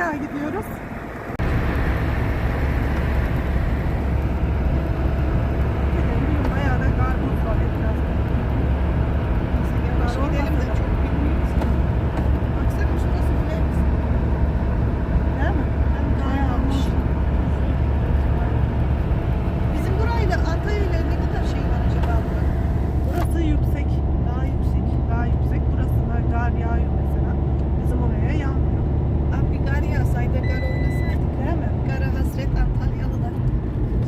Biz bugün Bucak'a gidiyoruz. Bugün bayağı da karpuz var etrafta. Yavaş gidelim de çok bilmiyoruz. Baksana şurası bile Değil mi? bayağı olmuş. Bizim burayla Antalya ile ne kadar şey var acaba burada? Burası yüksek. Daha yüksek. Daha yüksek. Burası da kar yağıyor mesela. Bizim oraya yağmıyor. Abi bir gar yağsaydı, gar oynasaydık. Değil mi? Gara hasret Antalyalılar.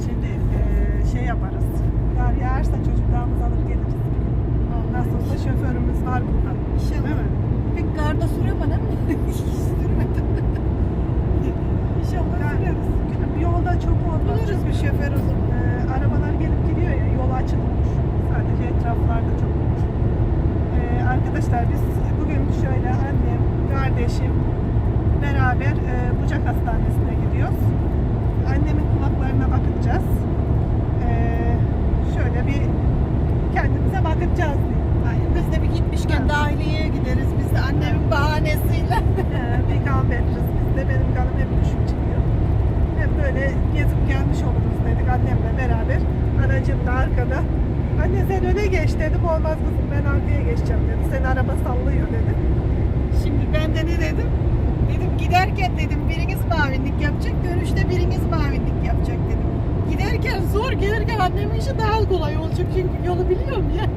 Şimdi eee, şey yaparız. Kar çocuklarımızı alıp geliriz. Nasıl olsa şoförümüz var burada. İnşallah. Değil mi? Pek garda süremem ama. Hiç sürmedim. İnşallah süreriz. Gülüm yolda çok olmaz. Buluruz bir şoför o zaman. Ee, arabalar gelip gidiyor ya yol açılmış. Sadece etraflarda çok olur. Ee, arkadaşlar biz bugün şöyle annem, kardeşim beraber e, Bucak Hastanesi'ne gidiyoruz. Annemin kulaklarına bakacağız. Ee, şöyle bir diye. Aynen. Biz de bir gitmişken dahiliyeye gideriz. Biz de annemin bahanesiyle. Ee, peygamberiz biz de benim kanım hep düşük çıkıyor. Hem böyle gezip gelmiş oluruz dedik annemle beraber. Anacığım da arkada. Anne sen öne geç dedim. Olmaz kızım ben arkaya geçeceğim dedi. Seni araba sallıyor dedi. Şimdi ben de ne dedim? Dedim giderken dedim biriniz mavinlik yapacak, dönüşte biriniz mavinlik yapacak dedim. Giderken zor, gelirken annemin işi daha kolay olacak çünkü yolu biliyorum ya. Mi?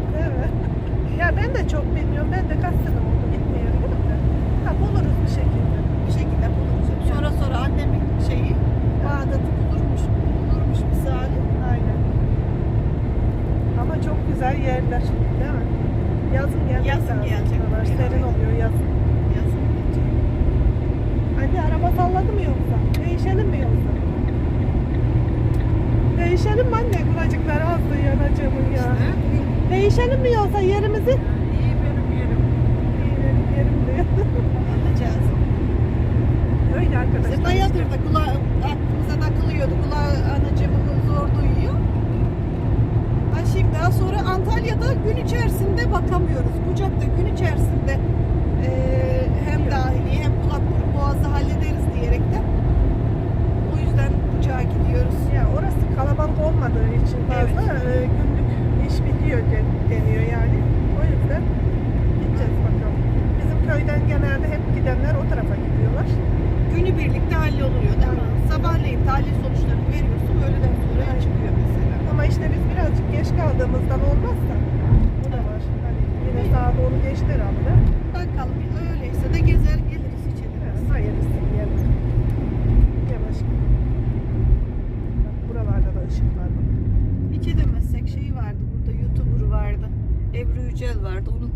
ya ben de çok bilmiyorum. Ben de kaç sene oldu gitmiyorum değil mi? Ha, buluruz bir şekilde. Bir şekilde buluruz. Sonra sonra annemin şeyi, Bağdat'ı bulurmuş, bulurmuş misali. Aynen. Ama çok güzel yerler. Değil mi? Yazın gelmek Yazın lazım. gelecek. Buralar Serin oluyor yazın. Yazın gidecek. Anne araba salladı mı yoksa? Değişelim mi yoksa? Değişelim mi anne? Kulacıklar azdı yanacağımın ya. Değişelim mi yoksa yerimizi? İyi benim yerim. İyi benim yerim diyor. Alacağız. Öyle Bize arkadaşlar. bayağıdır da kulağı aklımıza takılıyordu. Kulağı anacığımı zor duyuyor. Ha şimdi daha sonra Antalya'da gün içerisinde bakamıyoruz. Bucak'ta gün içerisinde eee, hem dahiliye hem kulak burun boğazı hallederiz diyerekten. O yüzden Bucak'a gidiyoruz. Ya orası kalabalık olmadığı için fazla e, günlük iş bitiyor de- deniyor yani. O yüzden gideceğiz bakalım. Bizim köyden genelde hep gidenler o tarafa gidiyorlar. Günü birlikte halloluyor değil mi? Sabahleyin tahlil sonuçlarını veriyorsun. Öğleden sonra çıkıyor mesela. Ama işte biz birazcık geç kaldığımızdan olmazsa bu da var. Hani yine saat onu geçti herhalde. Bakalım öyleyse de gezer geliriz Ha, içeriz. Hayırlısı diyelim. Yavaş. Bak buralarda da ışık var. bak. Hiç edemezsek şey vardı burada YouTuber vardı. Ebru Yücel vardı onu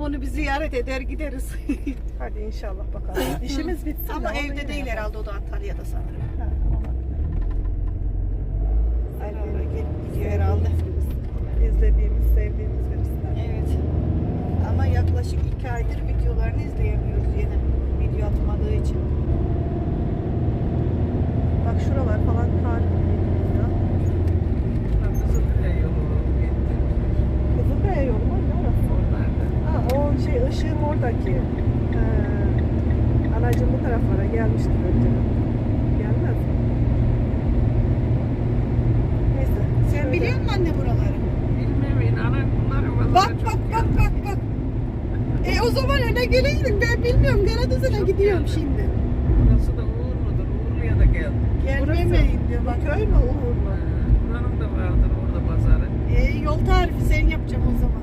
onu bir ziyaret eder gideriz. Hadi inşallah bakalım. İşimiz bitsin. Ama de evde değil herhalde o da Antalya'da sanırım. Ha, gelip gidiyor herhalde. İzlediğimiz, sevdiğimiz birisinden. Evet. Ama yaklaşık iki aydır videolarını izleyemiyoruz yine. Video atmadığı için. Bak şuralar falan kar gibi ya. Kızılkaya yolu gitti. Kızılkaya yolu mu? Ne orası? Oralarda. Ha, o şey ışığın oradaki. Ee, anacığım bu taraflara gelmiştir önceden. Gelmez mi? Neyse. Musun anne buraları? Bilmem Bak bak bak bak bak. E o zaman öne geleydin ben bilmiyorum. Çok gidiyorum geldim. şimdi. Burası da Uğurlu'dur. Uğurlu'ya da geldim. Gelmemeyin diyor bak. Köy mü Uğur mu? Buranın da vardır orada pazarı. E, yol tarifi sen yapacağım o zaman.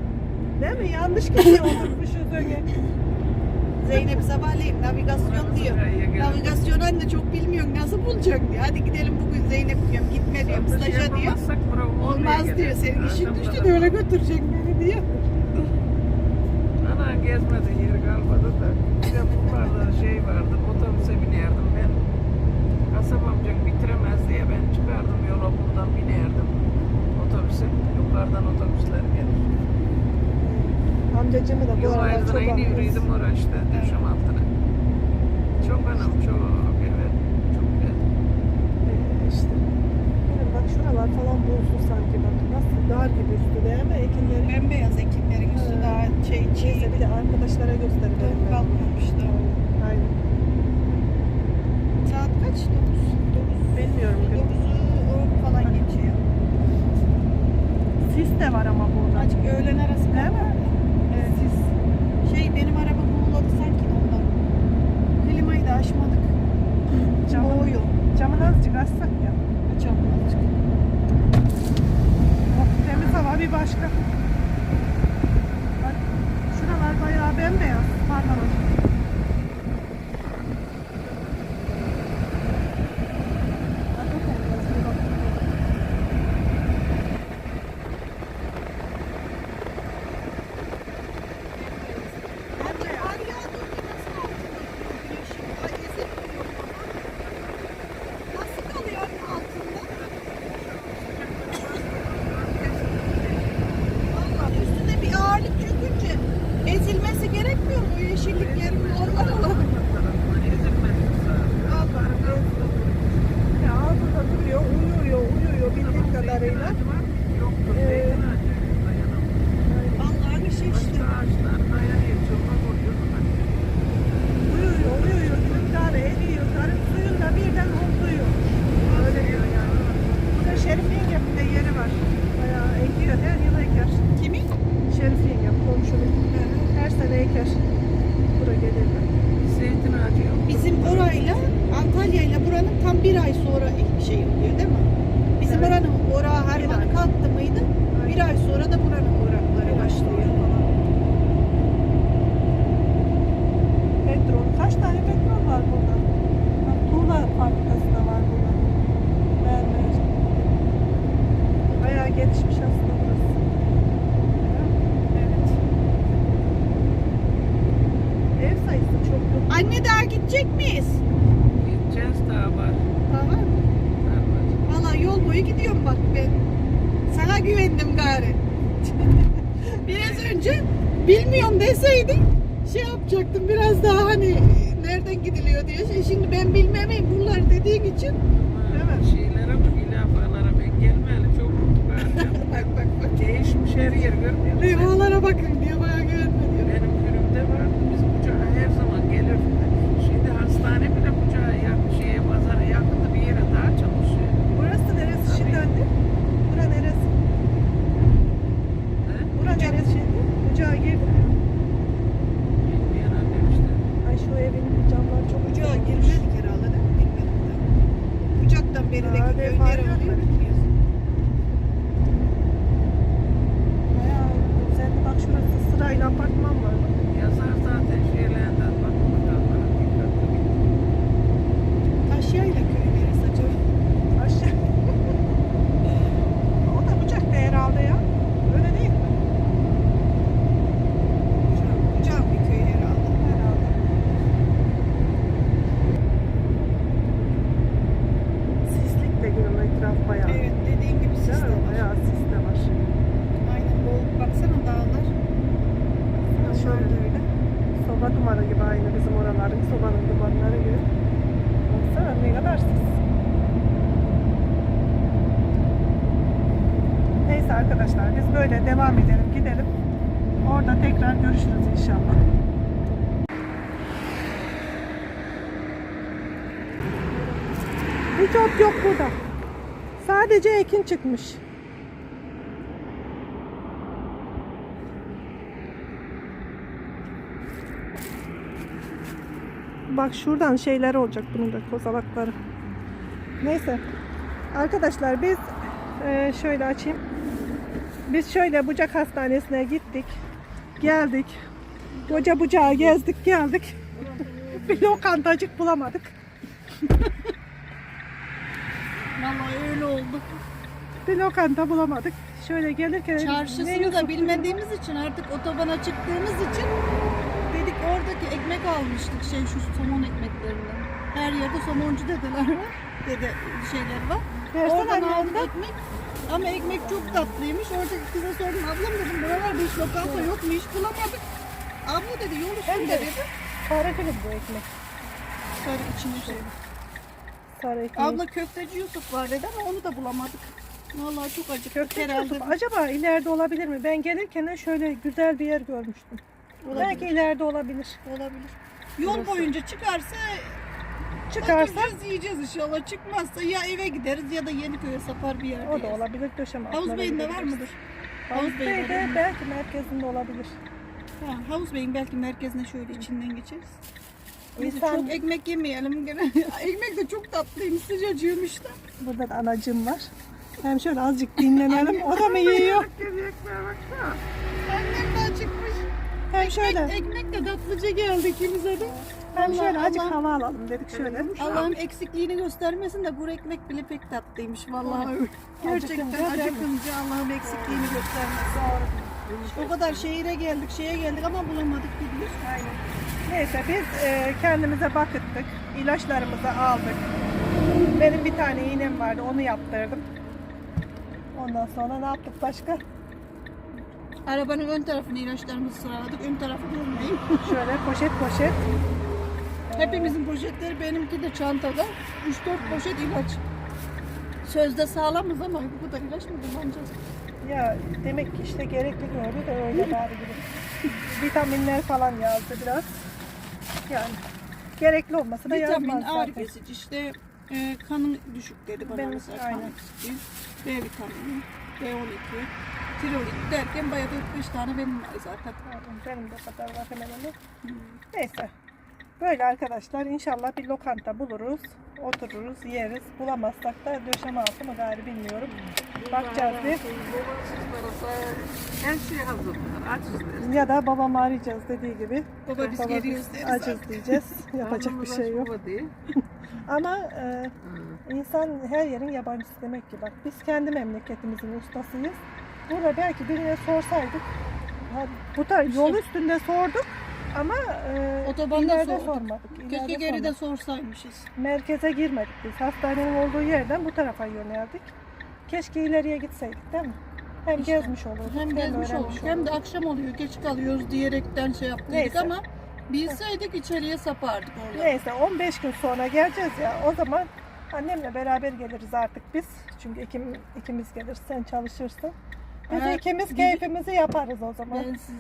Değil mi? Yanlış kişi oturmuşuz öyle. Zeynep sabahleyin navigasyon diyor. Navigasyon anne çok bilmiyorum nasıl bulacak diyor. Hadi gidelim bugün Zeynep diyorum gitme diyorum staja diyor. bura Uğurlu'ya Olmaz diyor senin işin düştü de öyle götürecek beni diyor. Ana gezmedi yer kalmadı da. Bir de buralarda şey vardı. Otobüse binerdim ben. Kasap amcam bitiremez diye ben çıkardım yola buradan binerdim. Otobüse. Yukarıdan otobüsler gelir. Amcacımı da bu aralar çok aynı yürüydüm Maraş'ta düşüm altına. Çok anıl çok evet. Çok güzel. Ee, işte. Yani bak şuralar falan bozuldu sanki bak. Nasıl dar gibi üstü değil mi? Ekinlerin. Bembeyaz ekinlerin üstü ee, daha şey çiğ. Neyse bir de arkadaşlara gösterelim. Dön kalmamış da. Aynen. Saat kaç? 9. 9. Bilmiyorum. 9'u 10 falan geçiyor. Sis de var ama burada. Açık öğlen arası. Değil mi? siz. Şey benim araba buğuladı sanki ondan. Klimayı da açmadık. Camı, Boğuyor. Camını azıcık açsak ya. Camını azıcık. Oh, temiz hava bir başka. Bak, şuralar bayağı bembeyaz. Pardon hocam. الجزائرية bilmiyorum deseydin şey yapacaktım biraz daha hani nereden gidiliyor diye. Şimdi ben bilmemeyim bunlar dediğin için. Ama şeylere bak, ilafalara ben gelmeyeli çok. Bak bak bak. Değişmiş her yer görmüyor musun? Bakın diye bayağı görmedim. Benim kürümde var. Biz bucağa her zaman gelir. Şimdi hastane bile bucağa yakın şeye pazara yakında bir yere daha çalışıyor. Burası neresi şimdi anne? Bura neresi? He? Bura neresi şimdi? İşte. Ay şu evin camları çok Bucağa girmedik herhalde de bilmedim de. Bucaktan beri de defa nere yok oluyor mu? bilmiyoruz. Bayağı güzeldi. Bak şurası sırayla apartman var. Bak. Yazar zaten şeylerden bak bakalım. Dikkatli bir. Taşyayla köy neresi acaba? Aşağı. o da bucakta herhalde ya. Öyle değil mi? Bucak, Bucak bir köy herhalde. Herhalde. Sislik de gülüm etraf bayağı. Evet dediğin gibi Değil sis de mi? var. Bayağı sis de var. Aynen bol. Baksana dağlar. Ha, Şöyle şöyle öyle. soba dumanı gibi aynı bizim oraların sobanın dumanları gibi. Baksana ne kadar sis. Neyse arkadaşlar biz böyle devam edelim gidelim. Orada tekrar görüşürüz inşallah. Hiç ot yok burada. Sadece ekin çıkmış. Bak şuradan şeyler olacak bunun da kozalakları. Neyse. Arkadaşlar biz eee, şöyle açayım. Biz şöyle Bucak Hastanesi'ne gittik. Geldik. Koca bucağı gezdik geldik. Bir lokantacık bulamadık. Vallahi öyle oldu. Bir lokanta bulamadık. Şöyle gelirken Çarşısını da bilmediğimiz için artık otobana çıktığımız için dedik oradaki ekmek almıştık şey şu somon ekmeklerinden. Her yerde somoncu dedeler var. Dede şeyler var. Versene Oradan aldık ekmek. Ama ekmek çok tatlıymış. Oradaki kıza sordum. Ablam dedim buralarda hiç lokanta yok mu? Hiç bulamadık. Abla dedi yol üstünde de- dedi. Karanfil bu ekmek. Sarı içine şey. Sarı ekmek. Abla köfteci Yusuf var dedi ama onu da bulamadık. Vallahi çok acıktık Köfte herhalde. Yusuf, acaba ileride olabilir mi? Ben gelirken şöyle güzel bir yer görmüştüm. Olabilir. Belki ileride olabilir. Olabilir. Yol Burası. boyunca çıkarsa Çıkarsa Oturacağız, yiyeceğiz inşallah. Çıkmazsa ya eve gideriz ya da Yeniköy'e sapar bir yerde. o da olabilir. Döşeme Havuz altına Bey'inde var gidebiliriz. mıdır? Havuz Havuz Bey'de Bey'de var mı? belki merkezinde olabilir. Ha, Havuz Bey'in belki merkezine şöyle içinden geçeriz. Biz İnsan- çok ekmek yemeyelim gene. ekmek de çok tatlıymış sıcacığımış da. Burada da anacım var. Hem şöyle azıcık dinlenelim. O da mı yiyor? Annem de acıkmış. Hem şöyle, Ekmek de tatlıca geldi ikimize de. Hem şöyle azıcık Allah. hava alalım dedik şöyle. Allah'ın eksikliğini göstermesin de bu ekmek bile pek tatlıymış vallahi. Gerçekten Acıkınca Allah'ın eksikliğini göstermesin. O kadar şehire geldik, şeye geldik ama bulamadık gidiyoruz. Aynen. Neyse biz e, kendimize bakıttık. İlaçlarımızı aldık. Benim bir tane iğnem vardı onu yaptırdım. Ondan sonra ne yaptık başka? Arabanın ön tarafını ilaçlarımızı sıraladık. Ön tarafı görmeyin. Şöyle poşet poşet. Hepimizin poşetleri benimki de çantada. 3-4 poşet ilaç. Sözde sağlamız ama bu kadar ilaç mı kullanacağız? Ya demek ki işte gerekli gördü de öyle bari gibi. Vitaminler falan yazdı biraz. Yani gerekli olması da Vitamin, yazmaz ağrı zaten. kesici, işte e, kanın düşük dedi bana Benim- mesela. aynen. Kan eksikliği, B vitamini, B12, tiroid derken bayağı 4-5 tane benim var zaten. Pardon, Benim de o kadar var hemen hemen. Neyse. Böyle arkadaşlar inşallah bir lokanta buluruz. Otururuz, yeriz. Bulamazsak da döşeme altı mı gari bilmiyorum. Bakacağız bir. Her şey. Açız Ya da babamı arayacağız dediği gibi. Baba biz geliyoruz deriz. Acız diyeceğiz. Yapacak bir şey yok. Ama e, insan her yerin yabancısı demek ki bak. Biz kendi memleketimizin ustasıyız. Burada belki birine sorsaydık. ha, Bu tarz yol üstünde sorduk ama e, Otobanda ileride sorduk. sormadık. Keşke ileride geride sormadık. sorsaymışız. Merkeze girmedik biz. Hastanenin olduğu yerden bu tarafa yöneldik. Keşke ileriye gitseydik değil mi? Hem İşte, gezmiş olurduk Hem gezmiş öğrenmiş olduk hem de akşam oluyor geç kalıyoruz diyerekten şey yaptık Neyse. ama bilseydik içeriye sapardık orada. Neyse 15 gün sonra geleceğiz ya. O zaman annemle beraber geliriz artık biz. Çünkü ikim, ikimiz geliriz. Sen çalışırsın. Biz Ha, ikimiz bir- keyfimizi yaparız o zaman. Bensiz.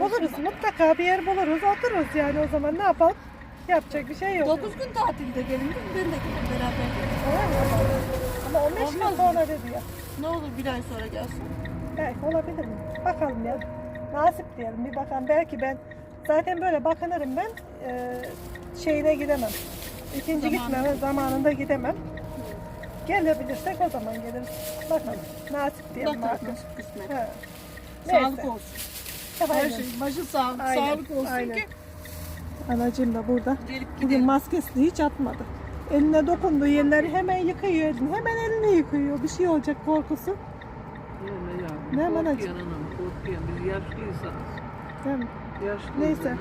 Buluruz mutlaka bir yer buluruz. Otururuz yani o zaman ne yapalım? Yapacak bir şey yok. 9 gün tatilde gelin değil mi? Ben de gelin beraber gelin. Tamam mı? Ama 15 gün Olmaz mı? sonra dedi ya. Ne olur bir ay sonra gelsin. Belki olabilir mi? Bakalım ya. Nasip diyelim bir bakalım. Belki ben zaten böyle bakınırım ben. Ee, şeyine gidemem. İkinci Zamanı. gitmeme zamanında gidemem. Gelebilirsek o zaman geliriz. Bakalım. Nasip diyelim Bakalım artık. nasıl kısmet. Ha. Sağlık olsun. Her Aynen. şey başı sağlık, Aynen, sağlık olsun aynen. ki Anacığım da burada. gelip Bugün gidelim. maskesini hiç atmadı. Eline dokunduğu yerleri hemen yıkıyor elini. Hemen elini yıkıyor. Bir şey olacak korkusu. Öyle ya. Ne hemen acı- Korkuyor anam, korkuyor. Biz yaşlı insanız. Değil mi? Yaşlıyız Neyse. ha.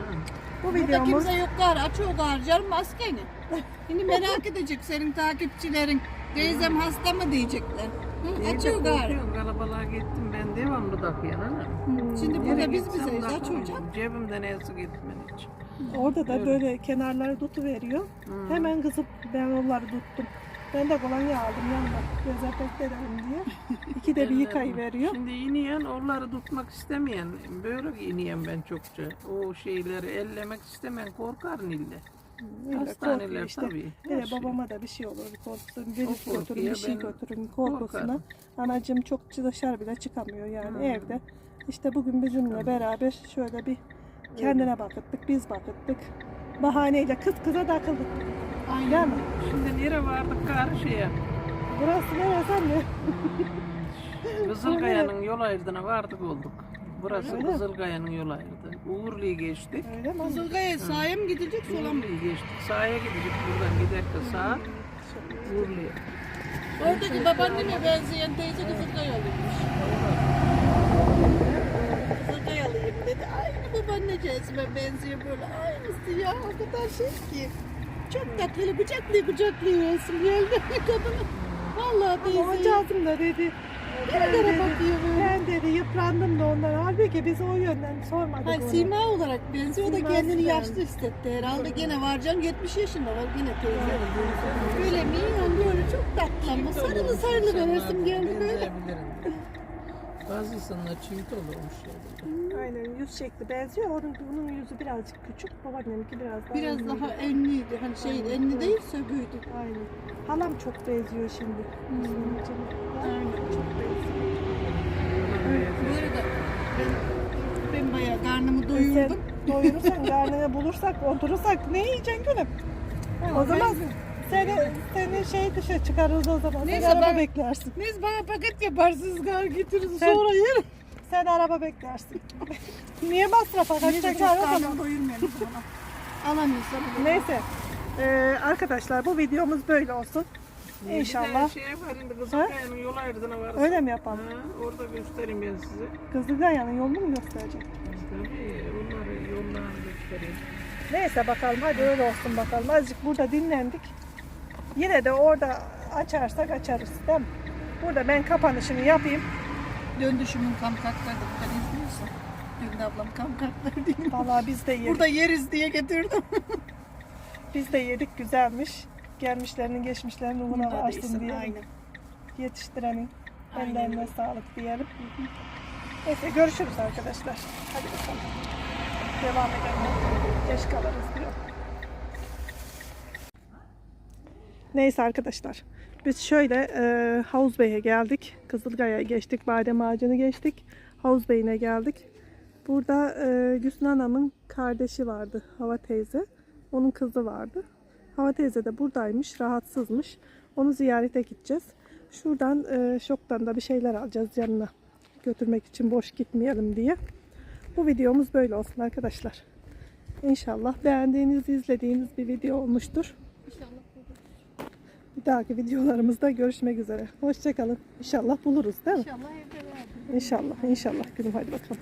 Bu Burada videomuz kimse yok gar, aç o gar canım maskeni. Şimdi merak edecek senin takipçilerin. Teyzem hasta mı diyecekler. Hı, İyi aç de o gar. korkuyorum. Kalabalığa gittim ben devamlı takıyorum anam. Şimdi burada biz bizeyiz aç hocam. Cebimden elsi gitmen hiç. Orada da Öyle. böyle kenarları tutuveriyor. Hı. Hemen kızıp ben onları tuttum. Ben de kolonya aldım yanında. Dezenfekte edelim diye. İki de bir yıkayı veriyor. Şimdi iniyen onları tutmak istemeyen, böyle iniyen ben çokça. O şeyleri ellemek istemeyen korkar nille. Hastaneler işte. tabii. Şey. babama da bir şey olur korkusu. Bir virüs götürün, bir şey götürün korkusuna. korkarım. Anacığım çok dışarı bile çıkamıyor yani Hmm. evde. İşte bugün bizimle beraber şöyle bir kendine bakıttık, biz bakıttık. Bahaneyle kız kıza takıldık. Aynen. Değil mi? Şimdi nereye vardık karşıya? Burası neresi anne? Kızılkaya'nın yol ayrıdığına vardık olduk. Burası? Kızılkaya'nın yol ayrıdı. Uğurlu'yu geçtik. Öyle mi? anne? Kızılkaya sahaya mı gidecek sola mı? Uğurlu'yu geçtik. Sahaya gidecek buradan giderek de sağa. Uğurlu'ya. Oradaki babaanneme benzeyen teyze Kızılkayalıymış. Kızılkayalıyım dedi. Aynı babaanneciğime benziyor böyle. Aynısı ya. O kadar şey ki. Çok tatlı. Kucaklıyor kucaklıyor resim geldi kadını. Vallahi Ama teyze. Hocam da dedi. Ben Nerelere dedi, bakıyor böyle? ben dedi yıprandım da ondan. Halbuki biz o yönden sormadık Hayır, onu. sima olarak benziyor da Siması kendini da. yaşlı hissetti herhalde. Gene var canım 70 yaşında var yine teyze. Böyle mi? Yani böyle çok tatlı ama sarılı sarılı bir resim geldi böyle. Bazı insanlar çift olurmuş ya. Aynen yüz şekli benziyor. Onun, bunun yüzü birazcık küçük. Babaanneminki biraz daha Biraz enliydi. daha enliydi. Hani şey enli değil sögüydü. Aynen. Halam çok benziyor şimdi. Müslümcüğüm. Aynen. Çok benziyor. Bu arada ben, ben bayağı karnımı doyurdum. doyurursan, karnını bulursak, oturursak ne yiyeceksin gülüm? O zaman seni, seni şey dışarı çıkarırız o zaman. Neyse, sen araba ben- beklersin. Neyse bana paket yaparsınız gar getiririz Sen- sonra yerim. Sen araba beklersin. Niye masrafa Neyse kaçacak çok var o zaman? karnım doyurmayalım bana. Alamıyorsam. Neyse. Ee, arkadaşlar bu videomuz böyle olsun. İnşallah. Şey yapalım, bir Kızılkaya'nın yol ayrıdığına varsa. Öyle mi yapalım? Ha, orada göstereyim ben size. Kızılgaya'nın yolunu mu gösterecek? Tabii onları yollarını göstereyim. Neyse bakalım hadi öyle olsun bakalım. Azıcık burada dinlendik. Yine de orada açarsak açarız değil mi? Burada ben kapanışını yapayım. Döndüşümün kamkakları da izliyorsa. Dün ablam kamkakları değil mi? Vallahi biz de yedik. Burada yeriz diye getirdim. Biz de yedik güzelmiş. Gelmişlerinin geçmişlerinin umuna değilsin, diye. Aynen. Yetiştirenin ellerine sağlık diyelim. Neyse görüşürüz arkadaşlar. Hadi bakalım. Devam edelim. Geç kalırız diyor. Neyse arkadaşlar. Biz şöyle e, Havuz Bey'e geldik. Kızılgaya'ya geçtik. Badem ağacını geçtik. Havuz Bey'ine geldik. Burada e, Gülsün Hanım'ın kardeşi vardı. Hava teyze. Onun kızı vardı. Hava teyze de buradaymış. Rahatsızmış. Onu ziyarete gideceğiz. Şuradan e, şoktan da bir şeyler alacağız yanına. Götürmek için boş gitmeyelim diye. Bu videomuz böyle olsun arkadaşlar. İnşallah beğendiğiniz, izlediğiniz bir video olmuştur. Bir dahaki videolarımızda görüşmek üzere. Hoşçakalın. İnşallah buluruz değil mi? İnşallah evde. İnşallah, inşallah. Gülüm hadi bakalım.